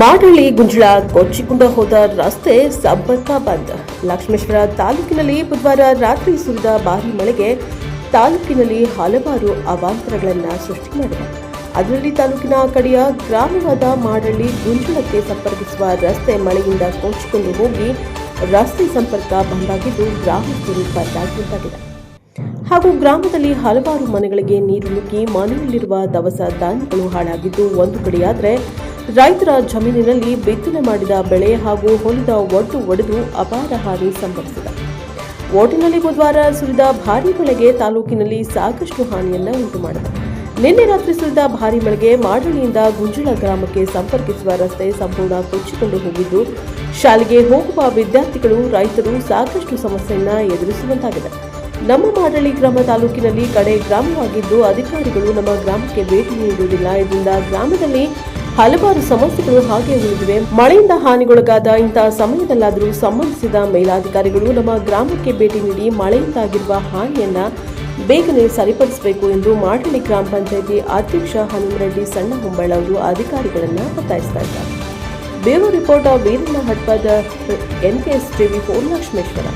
ಮಾಡಳ್ಳಿ, ಗುಂಜಳ, ಕೊಚ್ಚಿಕೊಂಡ ಹೋದ ರಸ್ತೆ ಸಂಪರ್ಕ ಬಂದ್. ಲಕ್ಷ್ಮೇಶ್ವರ ತಾಲೂಕಿನಲ್ಲಿ ಬುಧವಾರ ರಾತ್ರಿ ಸುರಿದ ಭಾರೀ ಮಳೆಗೆ ತಾಲೂಕಿನಲ್ಲಿ ಹಲವಾರು ಅವಾಂತರಗಳನ್ನು ಸೃಷ್ಟಿ ಮಾಡಿದೆ. ಅದರಲ್ಲಿ ತಾಲೂಕಿನ ಕಡೆಯ ಗ್ರಾಮವಾದ ಮಾಡಳ್ಳಿ, ಗುಂಜಳಕ್ಕೆ ಸಂಪರ್ಕಿಸುವ ರಸ್ತೆ ಮಳೆಯಿಂದ ಕೊಚ್ಚಿಕೊಂಡು ಹೋಗಿ ರಸ್ತೆ ಸಂಪರ್ಕ ಬಂದಾಗಿದ್ದು ಗ್ರಾಮಸ್ಥರು ಪರದಾಡುವಂತಾಗಿದೆ ಹಾಗೂ ಗ್ರಾಮದಲ್ಲಿ ಹಲವಾರು ಮನೆಗಳಿಗೆ ನೀರು ನುಗ್ಗಿ ಮನೆಯಲ್ಲಿರುವ ದವಸ ಧಾನ್ಯಗಳು ಹಾಳಾಗಿದ್ದು ಒಂದು ಕಡೆಯಾದರೆ ರೈತರ ಜಮೀನಿನಲ್ಲಿ ಬಿತ್ತನೆ ಮಾಡಿದ ಬೆಳೆ ಹಾಗೂ ಹೊಲಿದ ಒಟ್ಟು ಒಡೆದು ಅಪಾರ ಹಾನಿ ಸಂಭವಿಸಿದೆ. ಒಟ್ಟಿನಲ್ಲಿ ಬುಧವಾರ ಸುರಿದ ಭಾರೀ ಮಳೆಗೆ ತಾಲೂಕಿನಲ್ಲಿ ಸಾಕಷ್ಟು ಹಾನಿಯನ್ನ ಉಂಟು ಮಾಡಿದೆ ನಿನ್ನೆ ರಾತ್ರಿ ಸುರಿದ ಭಾರೀ ಮಳೆಗೆ ಮಾಡಳಿಯಿಂದ ಗುಂಜಳ ಗ್ರಾಮಕ್ಕೆ ಸಂಪರ್ಕಿಸುವ ರಸ್ತೆ ಸಂಪೂರ್ಣ ಕೊಚ್ಚಿಕೊಂಡು ಹೋಗಿದ್ದು, ಶಾಲೆಗೆ ಹೋಗುವ ವಿದ್ಯಾರ್ಥಿಗಳು, ರೈತರು ಸಾಕಷ್ಟು ಸಮಸ್ಯೆಯನ್ನ ಎದುರಿಸುವಂತಾಗಿದೆ. ನಮ್ಮ ಮಾಡಳಿ ಗ್ರಾಮ ತಾಲೂಕಿನಲ್ಲಿ ಕಡೆ ಗ್ರಾಮವಾಗಿದ್ದು, ಅಧಿಕಾರಿಗಳು ನಮ್ಮ ಗ್ರಾಮಕ್ಕೆ ಭೇಟಿ ನೀಡುವುದಿಲ್ಲ. ಇದರಿಂದ ಗ್ರಾಮದಲ್ಲಿ ಹಲವಾರು ಸಮಸ್ಯೆಗಳು ಹಾಗೆ ಉಳಿದಿವೆ. ಮಳೆಯಿಂದ ಹಾನಿಗೊಳಗಾದ ಇಂತಹ ಸಮಯದಲ್ಲಾದರೂ ಸಂಬಂಧಿಸಿದ ಮೇಲಾಧಿಕಾರಿಗಳು ನಮ್ಮ ಗ್ರಾಮಕ್ಕೆ ಭೇಟಿ ನೀಡಿ ಮಳೆಯಿಂದಾಗಿರುವ ಹಾನಿಯನ್ನ ಬೇಗನೆ ಸರಿಪಡಿಸಬೇಕು ಎಂದು ಮಾಡಳ್ಳಿ ಗ್ರಾಮ ಪಂಚಾಯಿತಿ ಅಧ್ಯಕ್ಷ ಹನುಮರೆಡ್ಡಿ ಸಣ್ಣ ಹೊಂಬಳ ಅವರು ಅಧಿಕಾರಿಗಳನ್ನು ಒತ್ತಾಯಿಸ್ತಾ ಇದ್ದಾರೆ. Bureau reporter Veeranna Hatpada, NKS TV four Lakshmeshwar